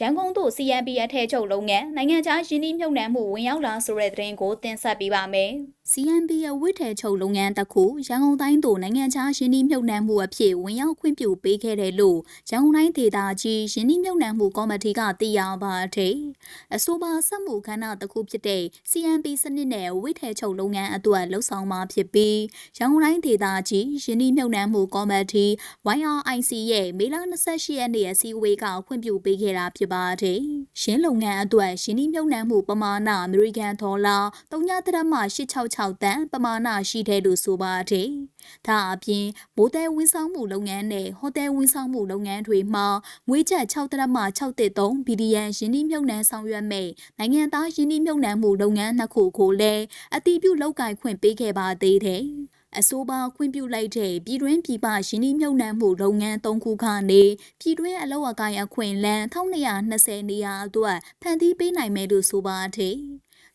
ရန်ကုန်သို့ CNB အထည်ချုပ်လုပ်ငန်းနိုင်ငံခြားယင်းနှိမ့်မြုပ်နှံမှုဝင်ရောက်လာဆိုတဲ့သတင်းကိုတင်ဆက်ပေးပါမယ်။ CNB အဝတ်ထည်ချုပ်လုပ်ငန်းတစ်ခုရန်ကုန်တိုင်းသို့နိုင်ငံခြားယင်းနှိမ့်မြုပ်နှံမှုအဖြစ်ဝင်ရောက်ခွင့်ပြုပေးခဲ့တယ်လို့ရန်ကုန်တိုင်းဒေသကြီးယင်းနှိမ့်မြုပ်နှံမှုကော်မတီကသိရပါသည်။ အဆိုပါစက်မှုခန္ဓာတစ်ခုဖြစ်တဲ့ CNB စနစ်နဲ့ဝတ်ထည်ချုပ်လုပ်ငန်းအတွက်လှုပ်ဆောင်မှာဖြစ်ပြီးရန်ကုန်တိုင်းဒေသကြီးယင်းနှိမ့်မြုပ်နှံမှုကော်မတီ YRIC ရဲ့မေလ28ရက်နေ့အစည်းအဝေးကခွင့်ပြုပေးခဲ့တာဖြစ်ပါတယ်။ ရှင်းလုပ်ငန်းအတွက်ရှင်းနှီးမြုပ်နှံမှုပမာဏအမေရိကန်ဒေါ်လာ3.866တန်ပမာဏရှိတယ်လို့ဆိုပါတယ်။ဒါအပြင်မိုးတဲဝင်းဆောင်မှုလုပ်ငန်းနဲ့ဟိုတယ်ဝင်းဆောင်မှုလုပ်ငန်းတွေမှာငွေကျပ်6.633ဘီလီယံယင်းနှီးမြုပ်နှံဆောင်ရွက်မဲ့နိုင်ငံသားယင်းနှီးမြုပ်နှံမှုလုပ်ငန်းနှစ်ခုကိုလည်းအတီးပြုလုပ်ကိုင်ခွင့်ပေးခဲ့ပါသေးတယ်။ အဆိုပါခွင့်ပြုလိုက်တဲ့ပြည်တွင်းပြည်ပရင်းနှီးမြှုပ်နှံမှုလုပ်ငန်း၃ခုကနေပြည်တွင်းအလောက်အကိုင်အခွင့်လန်း1220နေရာအတွက်ဖန်တီးပေးနိုင်မယ်လို့ဆိုပါတဲ့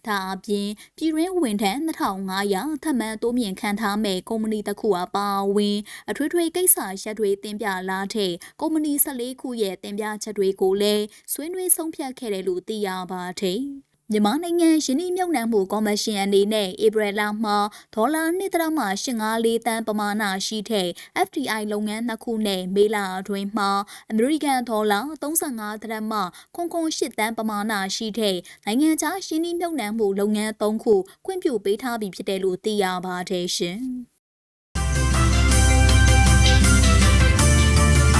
ဒါအပြင်ပြည်တွင်းဝန်ထမ်း2500ထပ်မံတိုးမြင့်ခံထားမဲ့ကုမ္ပဏီတစ်ခုအပါအဝင်အထွေထွေကိစ္စရပ်တွေတင်ပြလာတဲ့ကုမ္ပဏီ14ခုရဲ့တင်ပြချက်တွေကိုလည်းဆွေးနွေးဆုံးဖြတ်ခဲ့တယ်လို့သိရပါတယ်။ မြန်မာနိုင်ငံယင်းနှိမ့်မြုပ်နှံမှုကော်မရှင်အနေနဲ့ဧပြီလမှာဒေါ်လာ1.854တန်းပမာဏရှိတဲ့ FDI လုပ်ငန်းနှစ်ခုနဲ့မေလအတွင်းမှာအမေရိကန်ဒေါ်လာ35ဒရက်မှခွန်ခွန်8တန်းပမာဏရှိတဲ့နိုင်ငံခြားယင်းနှိမ့်မြုပ်နှံမှုလုပ်ငန်း3ခုခွင့်ပြုပေးထားပြီးဖြစ်တယ်လို့သိရပါတယ်ရှင်။